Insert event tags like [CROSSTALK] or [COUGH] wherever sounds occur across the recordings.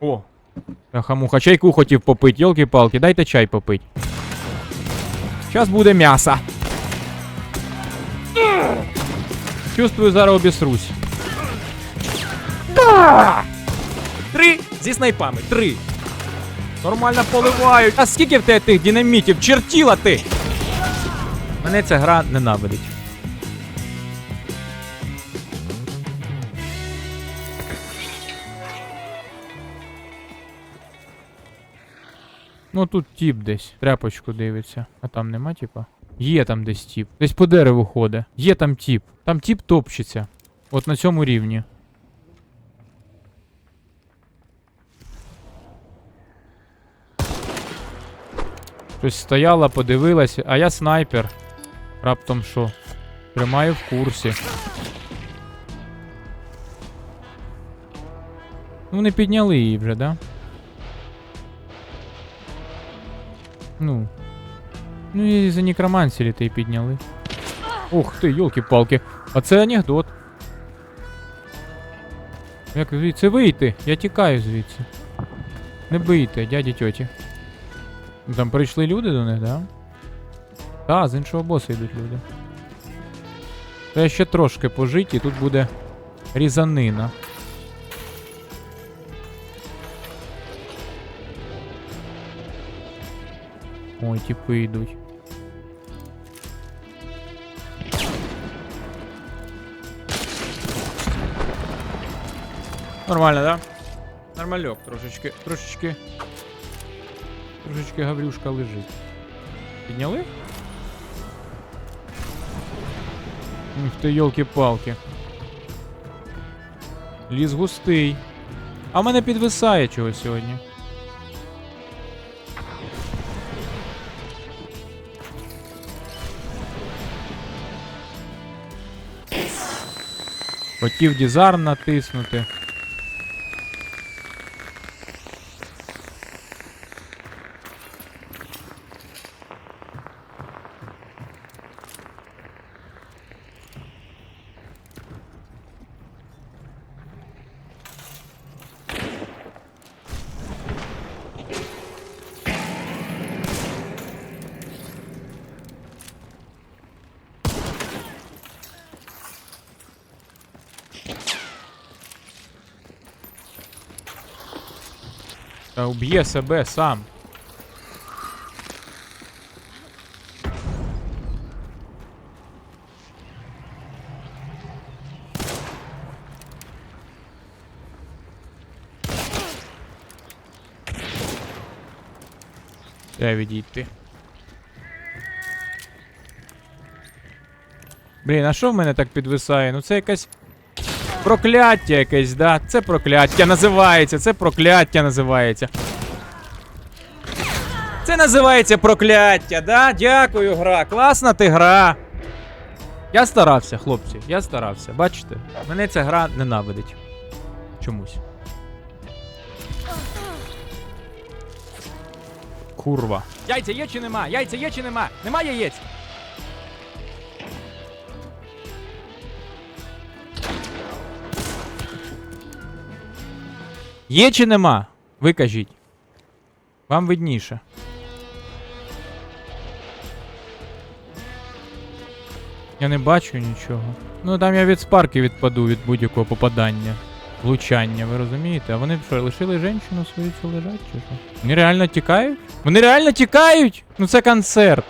О! Хамуха, чайку хотів попити, йолки-палки, дайте чай попить. Зараз буде м'ясо. Чувствую, зараз обісрусь. Да! Три зі снайпами, три. Нормально поливають. А скільки в тебе тих динамітів? Чертіла ти! Мене ця гра ненавидить. Ну тут тіп десь. Тряпочку дивиться. А там нема тіпа? Є там десь тіп. Десь по дереву ходить. Є там тіп. Там тіп топчеться. От на цьому рівні. Щось стояла, подивилася, а я снайпер. Раптом що? Тримаю в курсі. Ну, вони підняли її вже, да? Ну. Ну і за некромансері ти підняли. Ух ти, йолки-палки. А це анекдот. Як звідси вийти? Я тікаю звідси. Не бийте, дяді тьоті. Там прийшли люди до них, да? Та, з іншого боса йдуть люди. Та ще трошки пожить і тут буде різанина. Ой, типи йдуть. Нормально, да? Нормальок трошечки, трошечки. Трошечки Гаврюшка лежить. Підняли? Ух ти, йолки-палки. Ліс густий. А мене підвисає чогось сьогодні. Хотів дізар натиснути. Уб'є себе сам. Треба відійти. Блін, а що в мене так підвисає? Ну це якась Прокляття якесь, да? Це прокляття називається, це прокляття називається. Називається прокляття, да? Дякую, гра. Класна ти гра. Я старався, хлопці, я старався. Бачите? Мене ця гра ненавидить. Чомусь. Курва. Яйця є чи нема? Яйця є чи нема? Нема яєць. Є чи нема? Ви кажіть. Вам видніше. Я не бачу нічого. Ну там я від спарки відпаду від будь-якого попадання. Влучання, ви розумієте? А вони що, лишили жінку свою цю лежать чи що? Вони реально тікають? Вони реально тікають? Ну це концерт.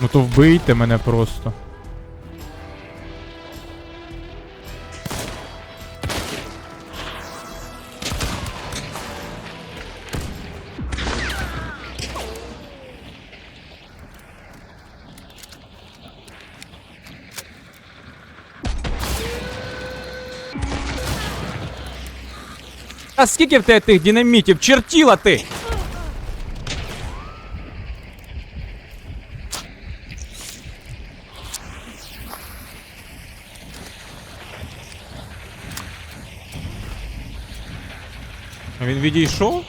Ну то вбийте мене просто. А скільки в тебе тих динамітів? Чертіла ти! А він відійшов?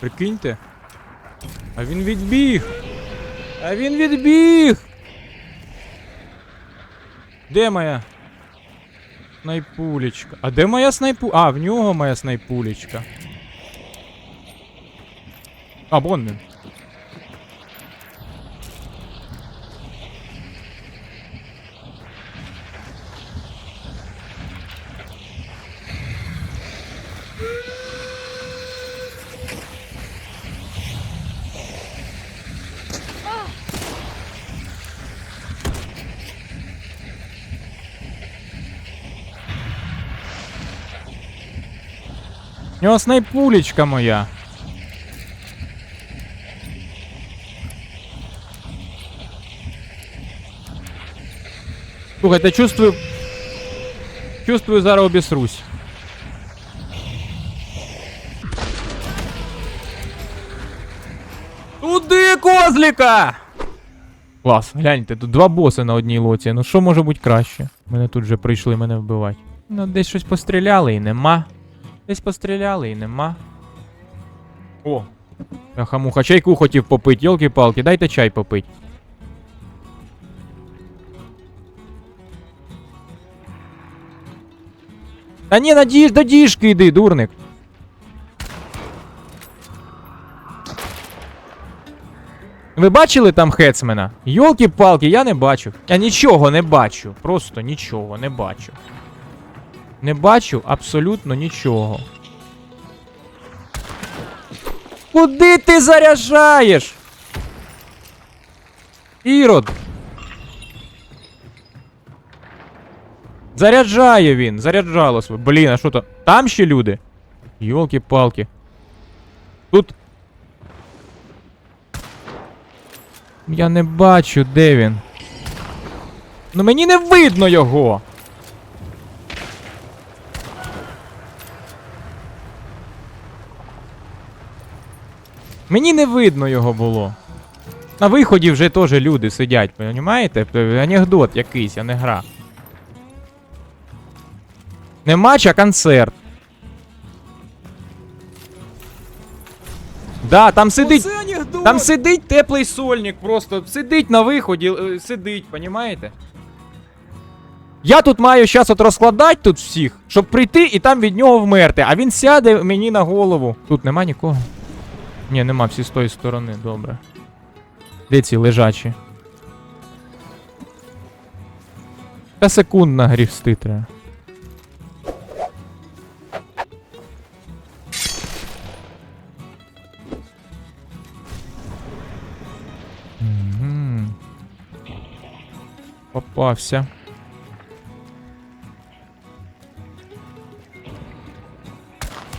Прикиньте. А він відбіг. А він відбіг. Де моя? Снайпулечка. А де моя снайпу? А, в нього моя снайпулечка. А, вон він. Нього снайпулечка моя. Слухайте, чувствую. Чувствую, зараз обісрусь. Туди козліка! Клас, гляньте, тут два боси на одній лоці. Ну що може бути краще? Мене тут вже прийшли мене вбивати. Ну, десь щось постріляли і нема. Десь постріляли і нема. О! Хамуха, чайку хотів попити, йолки-палки, дайте чай попить. Та ні, на діж, до діжки йди, дурник. Ви бачили там хецмена? Йолки-палки, я не бачу. Я нічого не бачу. Просто нічого не бачу. Не бачу абсолютно нічого. Куди ти заряджаєш? Ірод. Заряджає він, Заряджало заряджалось. Блін, а що то? Там ще люди? Йолки-палки. Тут. Я не бачу, де він. Ну мені не видно його. Мені не видно його було. На виході вже теж люди сидять, розумієте? Анекдот якийсь, а не гра. Не матч, а концерт. Да, там сидить. Там сидить теплий сольник, просто сидить на виході, е, сидить, понімаєте? Я тут маю зараз от розкладати тут всіх, щоб прийти і там від нього вмерти, а він сяде мені на голову. Тут нема нікого. Ні, нема всі з тої сторони, добре. Де ці лежачі? Та секундна грівсти треба. Мгм. Попався.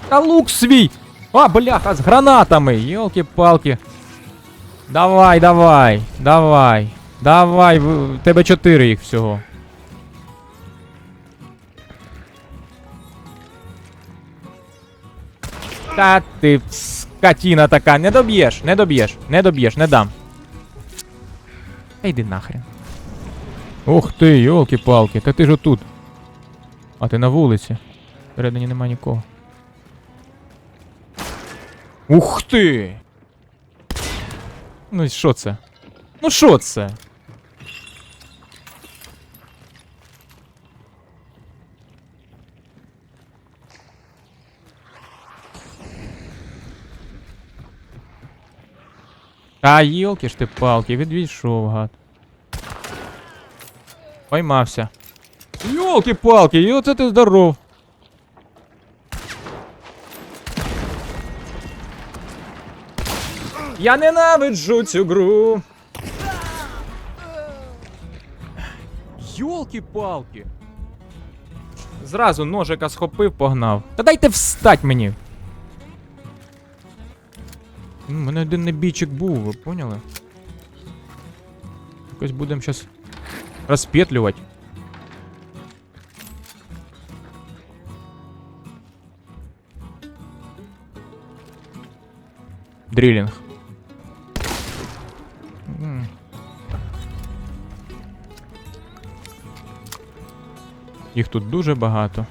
Та лук свій! А, бляха, з гранатами! Йолки-палки. Давай, давай, давай. Давай, в тебе чотири їх всього. Та ти скотіна така, не доб'єш, не доб'єш, не доб'єш, не дам. Та йди нахрен. Ух ти, йолки-палки, та ти ж отут. А ти на вулиці. Всередині нема нікого. Ух ти! Ну і що це? Ну що це? А, йолки ж ти палки, відійшов, гад. Поймався. Йолки-палки, і оце ти здоров. Я ненавиджу цю гру. Йолки-палки. Зразу ножика схопив, погнав. Та дайте встать мені. Ну, У мене один небійчик був, ви поняли? Якось будемо зараз розпетлювати. Дрілінг. Їх тут дуже багато.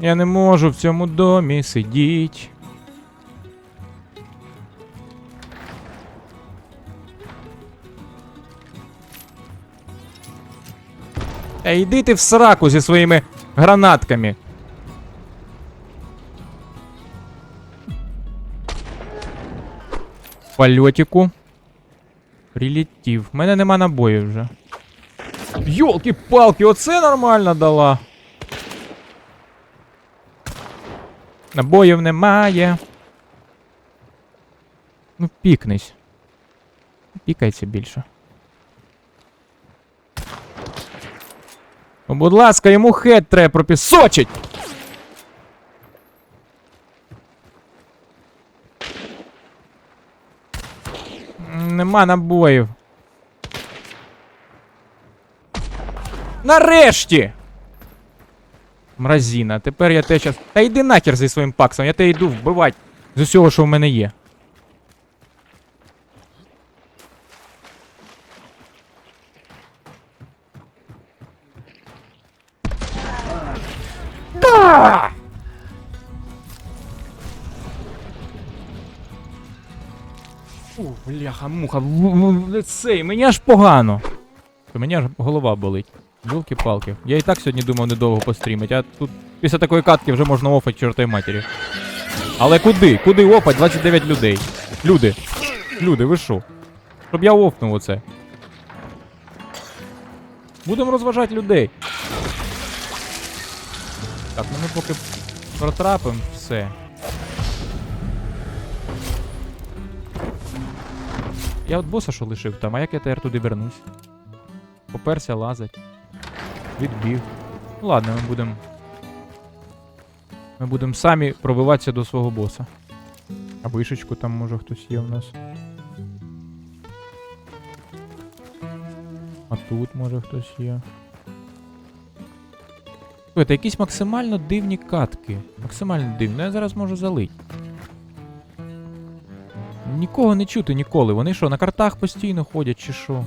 Я не можу в цьому домі сидіти. Та йди ти в сраку зі своїми гранатками. Польотику. Прилетів. В мене нема набоїв вже. Йолки-палки, оце нормально дала. Набоїв немає. Ну, пікнись. Пікайся більше. О, будь ласка, йому хед треба пропісочить! Нема набоїв. Нарешті! Мразіна, тепер я те щас. Та йди нахер зі своїм паксом, я тебе йду вбивати з усього, що в мене є. Да! Бляха, муха, лицей, мені аж погано. Мені аж голова болить. Білки-палки. Я і так сьогодні думав недовго пострімить, а тут після такої катки вже можна офать чортої матері. Але куди? Куди офать 29 людей? Люди. Люди, ви що? Щоб я офнув оце. Будемо розважати людей. Так, ну ми поки протрапимо все. Я от боса що лишив там, а як я тепер туди вернусь? Поперся лазить. Відбіг. Ну ладно, ми будемо. Ми будемо самі пробиватися до свого боса. А вишечку там може хтось є у нас. А тут може хтось є. Слухайте, якісь максимально дивні катки. Максимально дивні. Ну я зараз можу залить. Нікого не чути ніколи. Вони що, на картах постійно ходять чи що?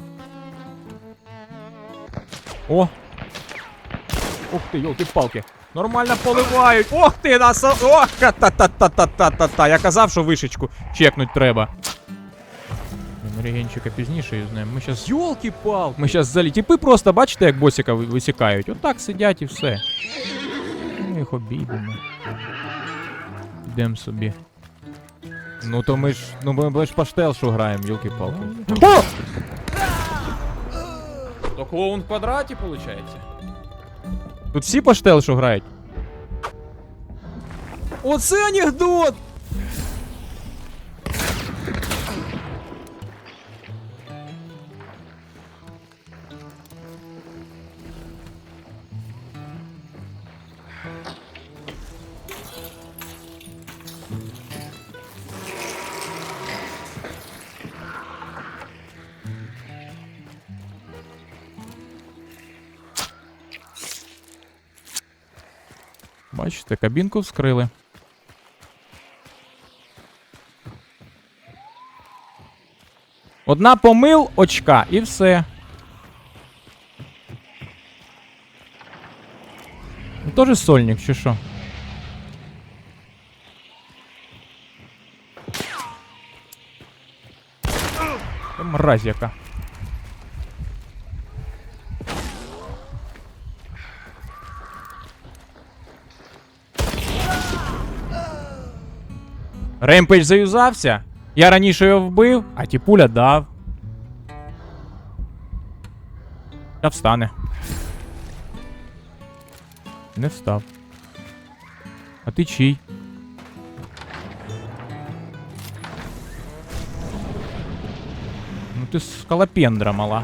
О! Ух ти, йолки-палки. Нормально поливають. Ох ти, нас. Ох, та-та-та-та-та-та-та. Я казав, що вишечку чекнуть треба. Регенчика пізніше юзнемо. Ми щас. Йолки-палки! Ми щас залі. Тіпи просто бачите, як босика ви- висікають. Отак сидять і все. Ми їх обійдемо. Йдемо собі. Ну то ми ж. Ну ми, ми ж паштел, що граємо, йолки-палки. О! То клоун в квадраті, виходить? Тут всі паштел, що грають. Оце анекдот! Бачите, кабінку вскрили. Одна помил очка і все. Ну, Тоже сольник, чи що? Мразь яка. Ремпейдж заюзався. Я раніше його вбив, а тіпуля дав. Та встане. Не встав. А ти чий? Ну ти скалопендра мала.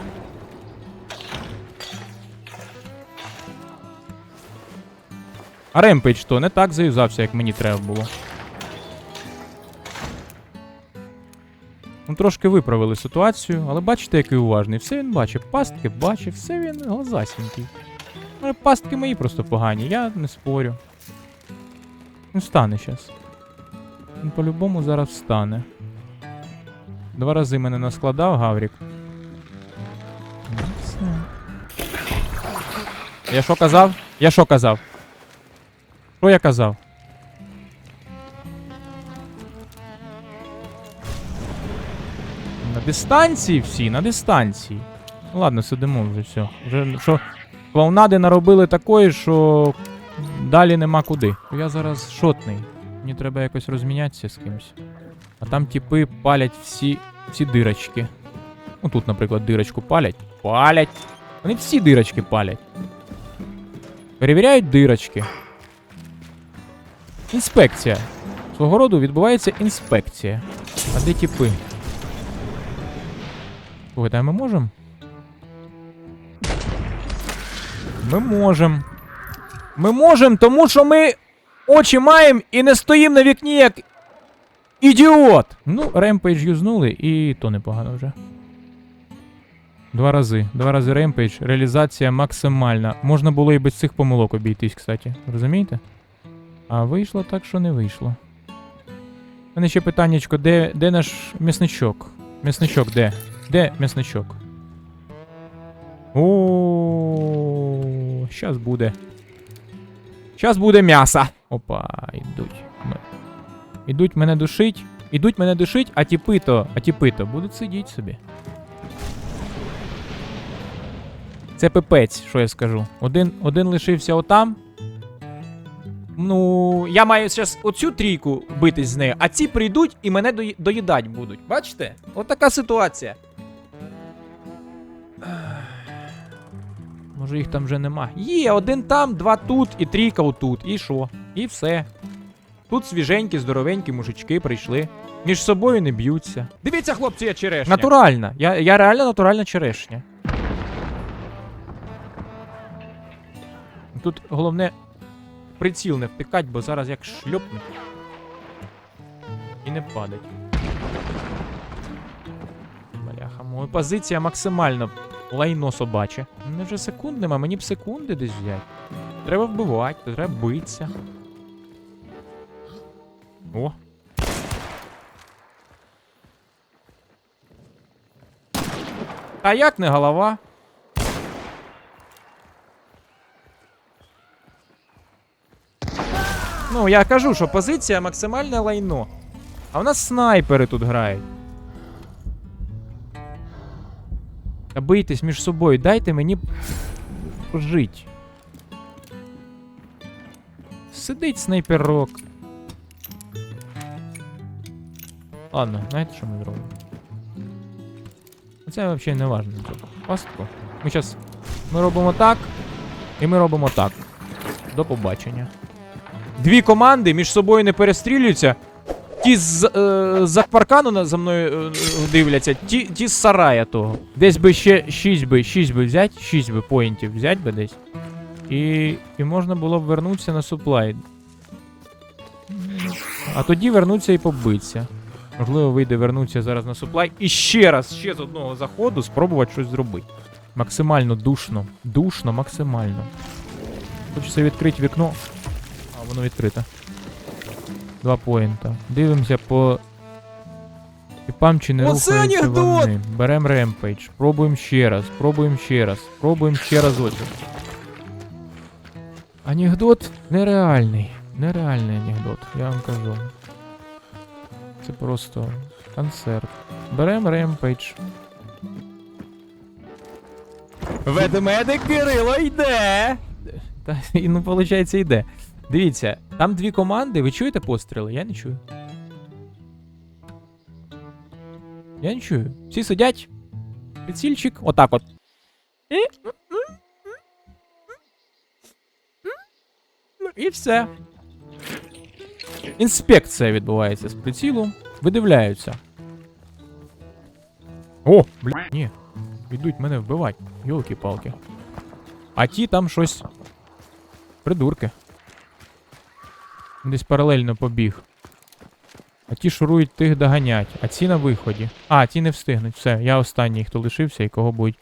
А Ремпейдж то не так заюзався, як мені треба було. Ну, трошки виправили ситуацію, але бачите, який уважний. Все він бачить. Пастки бачить, все він глазасінький. Ну, пастки мої просто погані, я не спорю. Він встане зараз. Він по-любому зараз встане. Два рази мене наскладав Гаврік. Ну, все. Я що казав? Я що казав? Що я казав? Дистанції всі, на дистанції. Ладно, сидимо вже все. Вже що. Клоунади наробили такої, що далі нема куди. Я зараз шотний. Мені треба якось розмінятися з кимось. А там типи палять всі, всі дирочки. Ну тут, наприклад, дирочку палять. Палять. Вони всі дирочки палять. Перевіряють дирочки. Інспекція. Свого роду відбувається інспекція. А де типи? Слухайте, а ми можемо? Ми можемо. Ми можемо, тому що ми очі маємо і не стоїмо на вікні як ідіот. Ну, ремпейдж юзнули, і то непогано вже. Два рази. Два рази ремпейдж. Реалізація максимальна. Можна було і без цих помилок обійтись, кстати. Розумієте? А вийшло так, що не вийшло. У мене ще питаннячко, де, де наш м'ясничок? М'ясничок де? Де м'ясничок? О, щас буде. Щас буде м'ясо. Опа, йдуть. Ідуть мене душить. Ідуть мене душить, а тіпи-то, а тіпи-то будуть сидіти собі. Це пипець, що я скажу. Один, один лишився отам. Ну, я маю зараз оцю трійку битись з нею, а ці прийдуть і мене доїдать будуть. Бачите? От така ситуація. [SIGHS] Може їх там вже нема. Є, один там, два тут і трійка отут. І що? І все. Тут свіженькі, здоровенькі мужички прийшли. Між собою не б'ються. Дивіться, хлопці, я черешня. Натуральна. Я, я реально натуральна черешня. Тут головне приціл не втикать, бо зараз як шльопнуть. І не падать. Бляха, моя позиція максимально лайно собаче. Не вже секунд нема, мені б секунди десь взяти. Треба вбивати, треба битися. О. А як не голова? Ну, я кажу, що позиція максимальне лайно. А у нас снайпери тут грають. Та бийтесь між собою, дайте мені пожить. Сидить снайперок. Ладно, знаєте, що ми зробимо? Це взагалі не важно. Пастку. Ми зараз. Ми робимо так. І ми робимо так. До побачення. Дві команди між собою не перестрілюються. Ті з е, за паркану за мною е, дивляться, ті, ті з сарая того. Десь би ще 6 би, 6 би взяти, 6 би поінтів взяти би десь. І, і можна було б вернутися на суплай. А тоді вернуться і побитися. Можливо, вийде вернутися зараз на суплай і ще раз, ще з одного заходу спробувати щось зробити. Максимально душно. Душно, максимально. Хочеться відкрити вікно. А, воно відкрите. Два поінта. Дивимося по. Типам чи не Оце рухаються анекдот! вони. Берем ремпейдж. Пробуємо ще раз. Пробуємо ще раз. Пробуємо ще разочок. Анекдот нереальний. Нереальний анекдот, я вам кажу. Це просто концерт. Берем ремпейдж. Ведмедик Кирило йде. Та, і, ну, виходить, йде. Дивіться, там дві команди, ви чуєте постріли? Я не чую. Я не чую. Всі сидять. Прицільчик, отак от. І... І все. Інспекція відбувається з прицілу. Видивляються. О, бля, ні. Йдуть мене вбивати. Йолки-палки. А ті там щось. Придурки. Десь паралельно побіг. А ті шурують тих доганять, а ці на виході. А, ті не встигнуть. Все, я останній, хто лишився і кого будуть.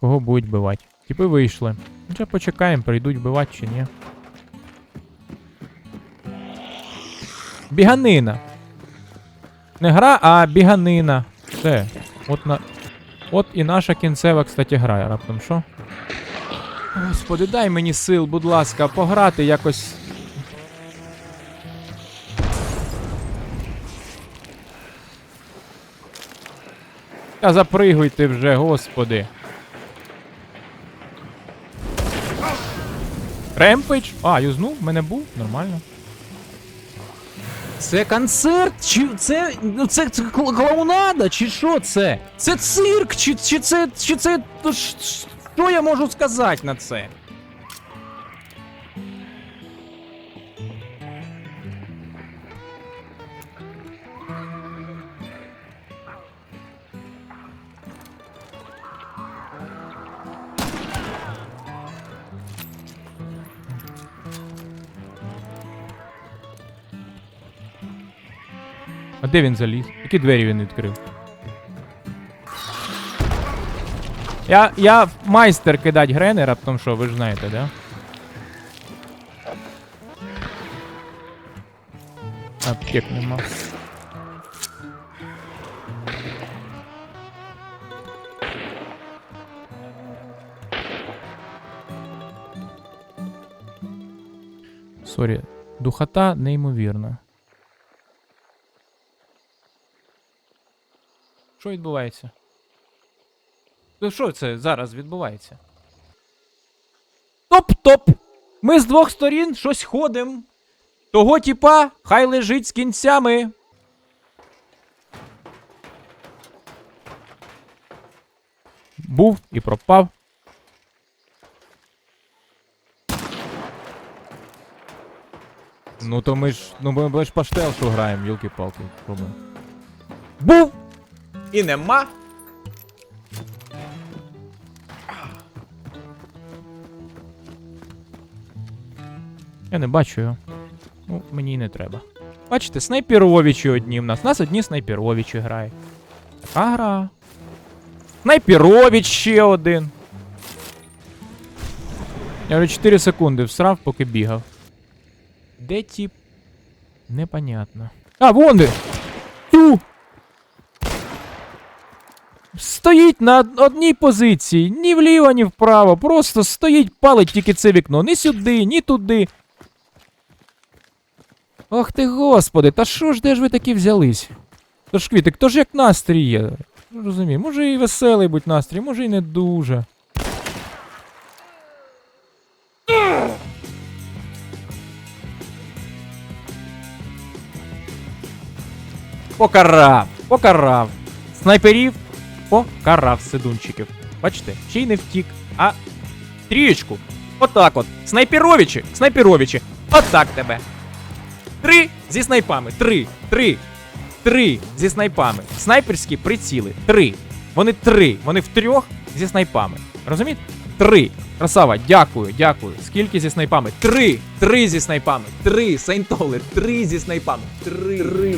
Кого будуть вбивати. Типи вийшли. Ну, почекаємо, прийдуть вбивати чи ні. Біганина. Не гра, а біганина. Все. От на. От і наша кінцева, кстати, гра. Раптом що? Господи, дай мені сил, будь ласка, пограти якось. Та запригуйте вже, господи. Ремпейдж. А, юзнув, мене був, нормально. Це концерт? Чи це. Ну це, це клоунада? Чи що це? Це цирк? Чи, чи це. Чи це. Що я можу сказати на це? А де він заліз? Які двері він відкрив? Я, я майстер кидать грени, раптом що, ви ж знаєте, да? Аптек нема. Сорі, духота неймовірна. Що відбувається? Ну що це зараз відбувається? Топ-топ! Ми з двох сторін щось ходим. Того типа, хай лежить з кінцями. Був і пропав. Ну то ми ж. Ну ми, ж паштел, що граємо, юлки-палки. Був! І нема. Я не бачу його. Ну, мені й не треба. Бачите, снайперовичі одні в нас. У нас одні снайперовичі грають. Така гра. Снайперович ще один. Я вже 4 секунди всрав, поки бігав. Де тіп? Непонятно. А, вон! Тю! Стоїть на одній позиції, ні вліво, ні вправо. Просто стоїть, палить тільки це вікно. Ні сюди, ні туди. Ох ти господи, та що ж де ж ви такі взялись? Тож квітик, то ж як настрій є. Ну, Розумію, може і веселий будь настрій, може і не дуже. Покарав, покарав. Снайперів покарав сидунчиків. Бачите, ще й не втік, а трієчку. Отак от. Снайперовичі, снайперовичі. Отак тебе. Три зі снайпами. Три. Три. Три зі снайпами. Снайперські приціли. Три. Вони три. Вони в трьох зі снайпами. Розумієте? Три. Красава, дякую, дякую. Скільки зі снайпами? Три. Три зі снайпами. Три. Сейнтоли. Три зі снайпами. Три. Три.